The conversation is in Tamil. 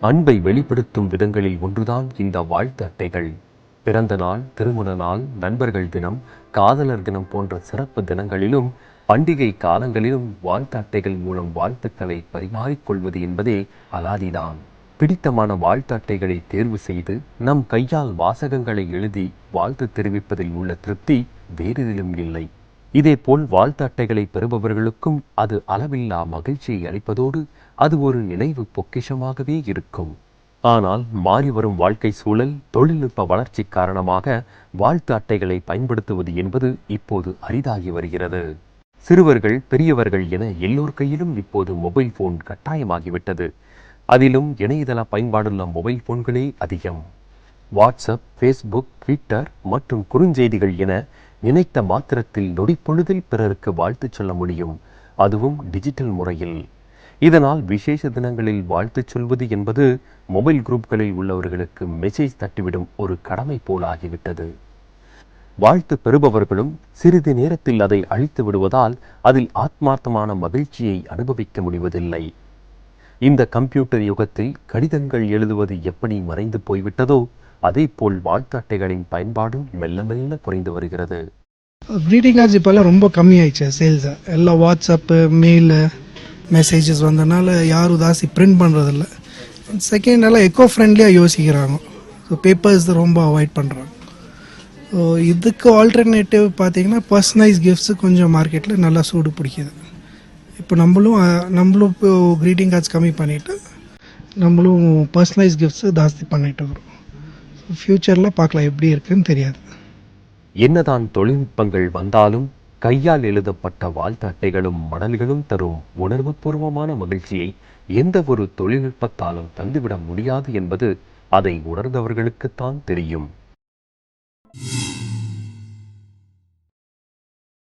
அன்பை வெளிப்படுத்தும் விதங்களில் ஒன்றுதான் இந்த வாழ்த்து அட்டைகள். பிறந்த நாள் திருமண நாள் நண்பர்கள் தினம் காதலர் தினம் போன்ற சிறப்பு தினங்களிலும் பண்டிகை காலங்களிலும் வாழ்த்து அட்டைகள் மூலம் வாழ்த்துக்களை பரிமாறிக்கொள்வது என்பதே அலாதிதான். பிடித்தமான வாழ்த்து அட்டைகளை தேர்வு செய்து நம் கையால் வாசகங்களை எழுதி வாழ்த்து தெரிவிப்பதில் உள்ள திருப்தி வேறெதிலும் இல்லை. இதேபோல் வாழ்த்து அட்டைகளை பெறுபவர்களுக்கும் அது அளவில்லா மகிழ்ச்சியை அளிப்பதோடு அது ஒரு நினைவு பொக்கிஷமாகவே இருக்கும். ஆனால் மாறி வரும் வாழ்க்கை சூழல் தொழில்நுட்ப வளர்ச்சி காரணமாக வாழ்த்து அட்டைகளை பயன்படுத்துவது என்பது இப்போது அரிதாகி வருகிறது. சிறுவர்கள் பெரியவர்கள் என எல்லோர் கையிலும் இப்போது மொபைல் போன் கட்டாயமாகிவிட்டது. அதிலும் இணையதள பயன்பாடுள்ள மொபைல் போன்களே அதிகம். வாட்ஸ்அப் ஃபேஸ்புக் ட்விட்டர் மற்றும் குறுஞ்செய்திகள் என நினைத்த மாத்திரத்தில் நொடிப்பொழுதில் பிறருக்கு வாழ்த்து சொல்ல முடியும். அதுவும் டிஜிட்டல் முறையில். இதனால் விசேஷ தினங்களில் வாழ்த்து சொல்வது என்பது மொபைல் குரூப்களில் உள்ளவர்களுக்கு மெசேஜ் தட்டிவிடும் ஒரு கடமை போலாகிவிட்டது. வாழ்த்து பெறுபவர்களும் சிறிது நேரத்தில் அதை அழித்து விடுவதால் அதில் ஆத்மார்த்தமான மகிழ்ச்சியை அனுபவிக்க முடிவதில்லை. இந்த கம்ப்யூட்டர் யுகத்தில் கடிதங்கள் எழுதுவது எப்படி மறைந்து போய்விட்டதோ அதேபோல் வாழ்த்து அட்டைகளின் பயன்பாடும் மெல்ல மெல்ல குறைந்து வருகிறது. க்ரீட்டிங் கார்ட்ஸ் இப்போல்லாம் ரொம்ப கம்மியாயிடுச்சு சேல்ஸை எல்லாம் வாட்ஸ்அப்பு மெயிலு மெசேஜஸ் வந்ததுனால யாரும் ஜாஸ்தி பிரிண்ட் பண்ணுறதில்ல செகண்ட் எல்லாம் எக்கோ ஃப்ரெண்ட்லியாக யோசிக்கிறாங்க. ஸோ பேப்பர்ஸ் ரொம்ப அவாய்ட் பண்ணுறாங்க ஸோ இதுக்கு ஆல்டர்னேட்டிவ் பார்த்தீங்கன்னா பர்சனைஸ் கிஃப்ட்ஸு கொஞ்சம் மார்க்கெட்டில் நல்லா சூடு பிடிக்குது. இப்போ நம்மளும் நம்மளும் இப்போ க்ரீட்டிங் கார்ட்ஸ் கம்மி பண்ணிவிட்டு நம்மளும் பர்சனைஸ் கிஃப்ட்ஸு ஜாஸ்தி பண்ணிட்டு வரோம் ஃப்யூச்சரில் பார்க்கலாம். எப்படி இருக்குன்னு தெரியாது. என்னதான் தொழில்நுட்பங்கள் வந்தாலும் கையால் எழுதப்பட்ட வாழ்த்து அட்டைகளும் மடல்களும் தரும் உணர்வுபூர்வமான மகிழ்ச்சியை எந்த ஒரு தொழில்நுட்பத்தாலும் தந்துவிட முடியாது என்பது அதை உணர்ந்தவர்களுக்குத்தான் தெரியும்.